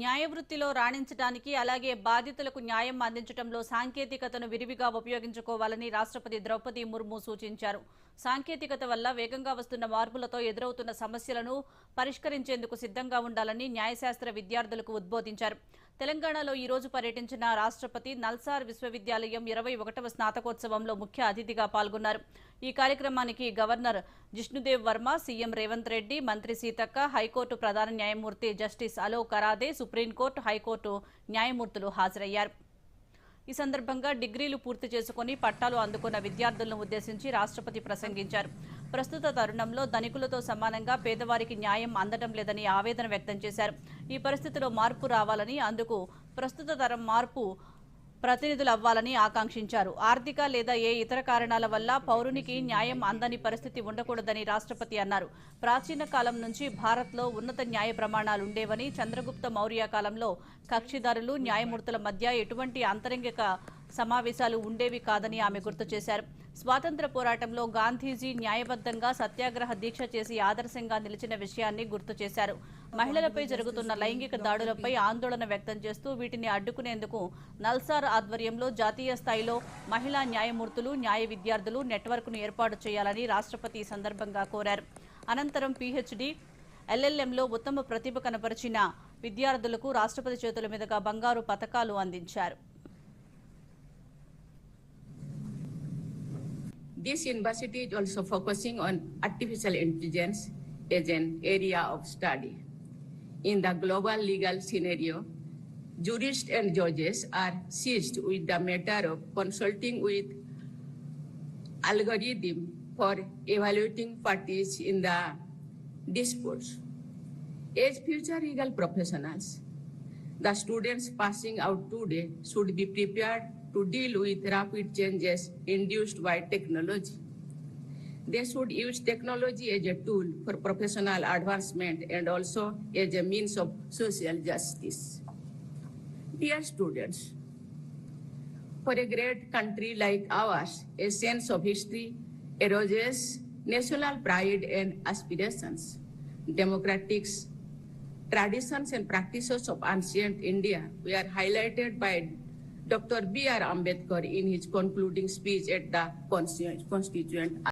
న్యాయ వృత్తిలో రాణించడానికి అలాగే బాధితులకు న్యాయం అందించడంలో సాంకేతికతను విరివిగా ఉపయోగించుకోవాలని రాష్ట్రపతి ద్రౌపది ముర్ము సూచించారు. సాంకేతికత వల్ల వేగంగా వస్తున్న మార్పులతో ఎదురవుతున్న సమస్యలను పరిష్కరించేందుకు సిద్ధంగా ఉండాలని న్యాయశాస్త్ర విద్యార్థులకు ఉద్బోధించారు. తెలంగాణలో ఈ రోజు పర్యటించిన రాష్ట్రపతి నల్సార్ విశ్వవిద్యాలయం ఇరవై ఒకటవ స్నాతకోత్సవంలో ముఖ్య అతిథిగా పాల్గొన్నారు. ఈ కార్యక్రమానికి గవర్నర్ జిష్ణుదేవ్ వర్మ సీఎం రేవంత్ రెడ్డి మంత్రి సీతక్క హైకోర్టు ప్రధాన న్యాయమూర్తి justice Alok Aradhe supreme court high court న్యాయమూర్తులు హాజరయ్యారు. ఈ సందర్భంగా డిగ్రీలు పూర్తి చేసుకుని పట్టాలు అందుకున్న విద్యార్థులను ఉద్దేశించి రాష్ట్రపతి ప్రసంగించారు. ప్రస్తుత తరుణంలో ధనికులతో సమానంగా పేదవారికి న్యాయం అందడం లేదని ఆవేదన వ్యక్తం చేశారు. ఈ పరిస్థితిలో మార్పు రావాలని అందుకు ప్రస్తుత తరం మార్పు ప్రతినిధులు అవ్వాలని ఆకాంక్షించారు. ఆర్థిక లేదా ఏ ఇతర కారణాల వల్ల పౌరునికి న్యాయం అందని పరిస్థితి ఉండకూడదని రాష్ట్రపతి అన్నారు. ప్రాచీన కాలం నుంచి భారత్లో ఉన్నత న్యాయ ప్రమాణాలు ఉండేవని చంద్రగుప్త మౌర్య కాలంలో కక్షిదారులు న్యాయమూర్తుల మధ్య ఎటువంటి అంతరంగిక సమావేశాలు ఉండేవి కాదని ఆమె గుర్తు చేశారు. స్వాతంత్ర పోరాటంలో గాంధీజీ న్యాయబద్ధంగా సత్యాగ్రహ దీక్ష చేసి ఆదర్శంగా నిలిచిన విషయాన్ని గుర్తు చేశారు. మహిళలపై జరుగుతున్న లైంగిక దాడులపై ఆందోళన వ్యక్తం చేస్తూ వీటిని అడ్డుకునేందుకు నల్సార్ ఆధ్వర్యంలో జాతీయ స్థాయిలో మహిళా న్యాయమూర్తులు న్యాయ విద్యార్థులు నెట్వర్క్ను ఏర్పాటు చేయాలని రాష్ట్రపతి సందర్భంగా కోరారు. అనంతరం పీహెచ్డీ ఎల్ఎల్ఎంలో ఉత్తమ ప్రతిభ కనపరిచిన విద్యార్థులకు రాష్ట్రపతి చేతుల మీదుగా బంగారు పథకాలు అందించారు. This university is also focusing on artificial intelligence as an area of study. In the global legal scenario, jurists and judges are seized with the matter of consulting with algorithm for evaluating parties in the disputes. As future legal professionals, the students passing out today should be prepared to deal with rapid changes induced by technology. They should use technology as a tool for professional advancement and also as a means of social justice. Dear students, for a great country like ours, a sense of history erodes national pride and aspirations. Democratic traditions and practices of ancient India were highlighted by Dr. B.R. Ambedkar in his concluding speech at the Constituent